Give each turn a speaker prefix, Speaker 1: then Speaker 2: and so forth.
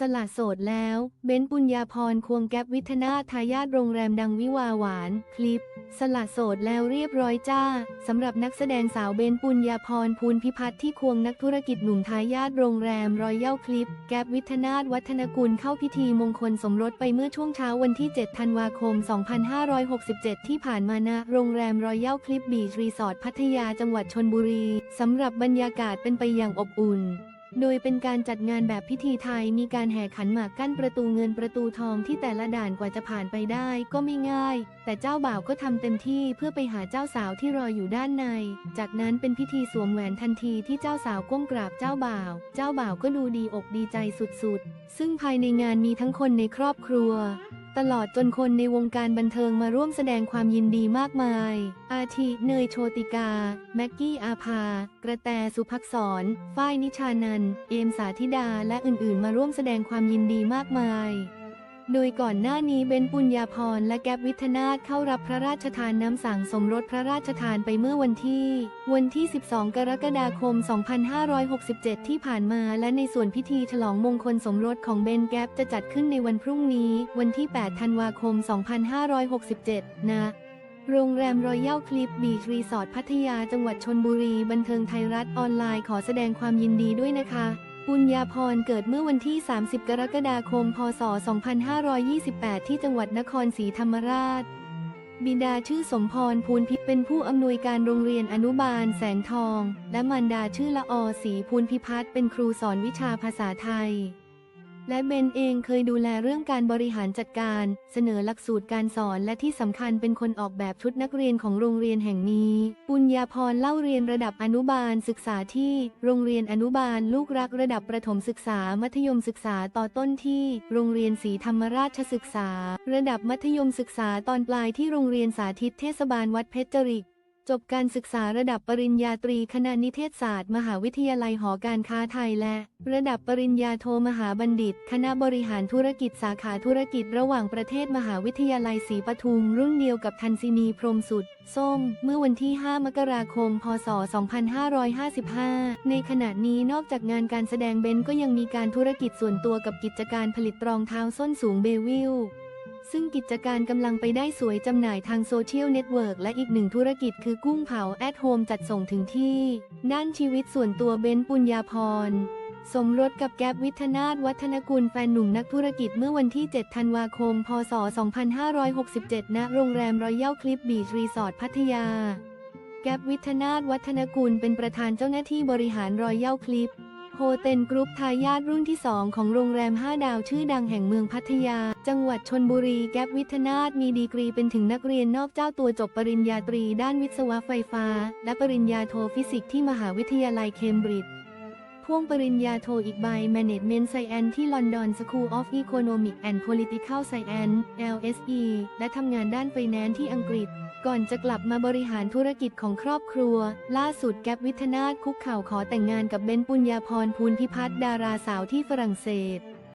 Speaker 1: สละโสดแล้ว เบ้นปุญญาพรควงแก๊ปวิทนาทายาทโรงแรมดังวิวาหวาน คลิป สละโสดแล้วเรียบร้อยจ้า สำหรับนักแสดงสาวเบนปุญญาพรภูลพิพัฒน์ที่ควงนักธุรกิจหนุ่มทายาทโรงแรมรอยเย้าคลิป แก๊ปวิทนาวัฒนกุลเข้าพิธีมงคลสมรสไปเมื่อช่วงเช้าวันที่ 7 ธันวาคม 2567 ที่ผ่านมาณโรงแรมรอยเย้าคลิปบีชรีสอร์ทพัทยาจังหวัดชนบุรีสำหรับบรรยากาศเป็นไปอย่างอบอุ่น โดยเป็นการจัดงานแบบพิธีไทยมีการแห่ขันหมากกั้นประตูเงินประตูทองที่แต่ละด่านกว่าจะผ่านไปได้ก็ไม่ง่าย แต่เจ้าบ่าวก็ทำเต็มที่เพื่อไปหาเจ้าสาวที่รออยู่ด้านใน จากนั้นเป็นพิธีสวมแหวนทันทีที่เจ้าสาวก้มกราบเจ้าบ่าว เจ้าบ่าวก็ดูดีอกดีใจสุดๆ ซึ่งภายในงานมีทั้งคนในครอบครัว ตลอดจนคนในวงการบันเทิงมาร่วมแสดงความยินดีมากมาย อาทิเนยโชติกา แม็กกี้อาภา กระแตสุภักษร ฝ้ายนิชานัน เอมสาธิดา และอื่นๆ มาร่วมแสดงความยินดีมากมาย โดยก่อนหน้านี้เบนปุญญาพรและแก๊ปวิทนาถเข้ารับพระราชทานน้ำสั่งสมรสพระราชทานไปเมื่อวันที่ วันที่ 12 กรกฎาคม 2567 ที่ผ่านมา และในส่วนพิธีฉลองมงคลสมรสของเบนแก๊ปจะจัดขึ้นในวันพรุ่งนี้ วันที่ 8 ธันวาคม 2567 นะโรงแรมรอยัลคลิปบีชรีสอร์ทพัทยาจังหวัดชนบุรี บันเทิงไทยรัฐออนไลน์ขอแสดงความยินดีด้วยนะคะ ปุญญาพรเกิดเมื่อวันที่ 30 กรกฎาคม พศ 2528 ที่จังหวัดนครศรีธรรมราช บิดาชื่อสมพรภูลพิพเป็นผู้อำนวยการโรงเรียนอนุบาลแสงทอง และมารดาชื่อละอศรีภูลพิพัฒน์เป็นครูสอนวิชาภาษาไทย และเบนเองเคยดูแลเรื่องการบริหารจัดการ เสนอหลักสูตรการสอนและที่สำคัญเป็นคนออกแบบชุดนักเรียนของโรงเรียนแห่งนี้ ปุญญาพรเล่าเรียนระดับอนุบาลศึกษาที่ โรงเรียนอนุบาลลูกรักระดับประถมศึกษา มัธยมศึกษาต่อต้นที่ โรงเรียนศรีธรรมราชศึกษา ระดับมัธยมศึกษาตอนปลายที่โรงเรียนสาธิตเทศบาลวัดเพชรจริก จบการศึกษาระดับปริญญาตรีคณะนิเทศศาสตร์ มหาวิทยาลัยหอการค้าไทยและ ระดับปริญญาโทมหาบัณฑิต คณะบริหารธุรกิจสาขาธุรกิจระหว่างประเทศมหาวิทยาลัยศรีปทุม รุ่นเดียวกับทันซินีพรมสุด ส้ม เมื่อวันที่ 5 มกราคม พศ 2555 ในขณะนี้นอกจากงานการแสดงเบนก็ยังมีการธุรกิจส่วนตัวกับกิจการผลิตรองเท้าส้นสูงเบวิล ซึ่งกิจการกำลังไปได้สวยจำหน่ายทางโซเชียลเน็ตเวิร์กและอีกหนึ่งธุรกิจคือกุ้งเผาแอดโฮมจัดส่งถึงที่ ด้านชีวิตส่วนตัวเบนปุญญาพรสมรสกับแก๊ปวิทนาถวัฒนกุลแฟนหนุ่มนักธุรกิจเมื่อวันที่ 7 ธันวาคม พศ 2567 ณ โรงแรมรอยัลคลิปบีชรีสอร์ทพัทยา แก๊ปวิทนาถวัฒนกุลเป็นประธานเจ้าหน้าที่บริหารรอยัลคลิป ฮเทนกรุ๊ปทายาทรุ่นที่ 2 ของโรงแรม 5 ดาวชื่อดังแห่งเมืองพัทยา จังหวัดชนบุรี แก๊ปวิทนาถมีดีกรีเป็นถึงนักเรียนนอกเจ้าตัวจบปริญญาตรีด้านวิศวะไฟฟ้า และปริญญาโทฟิสิกส์ที่มหาวิทยาลัยเคมบริดจ์พ่วงปริญญาโทอีกใบ Management Science ที่ London School of Economic and Political Science LSE และทำงานด้านไฟแนนซ์ที่อังกฤษ ก่อนจะกลับมาบริหารธุรกิจของครอบครัว ล่าสุดแก๊ปวิทนาถคุกเข่าขอแต่งงานกับเบนปุญญาพรภูลพิพัฒน์ดาราสาวที่ฝรั่งเศส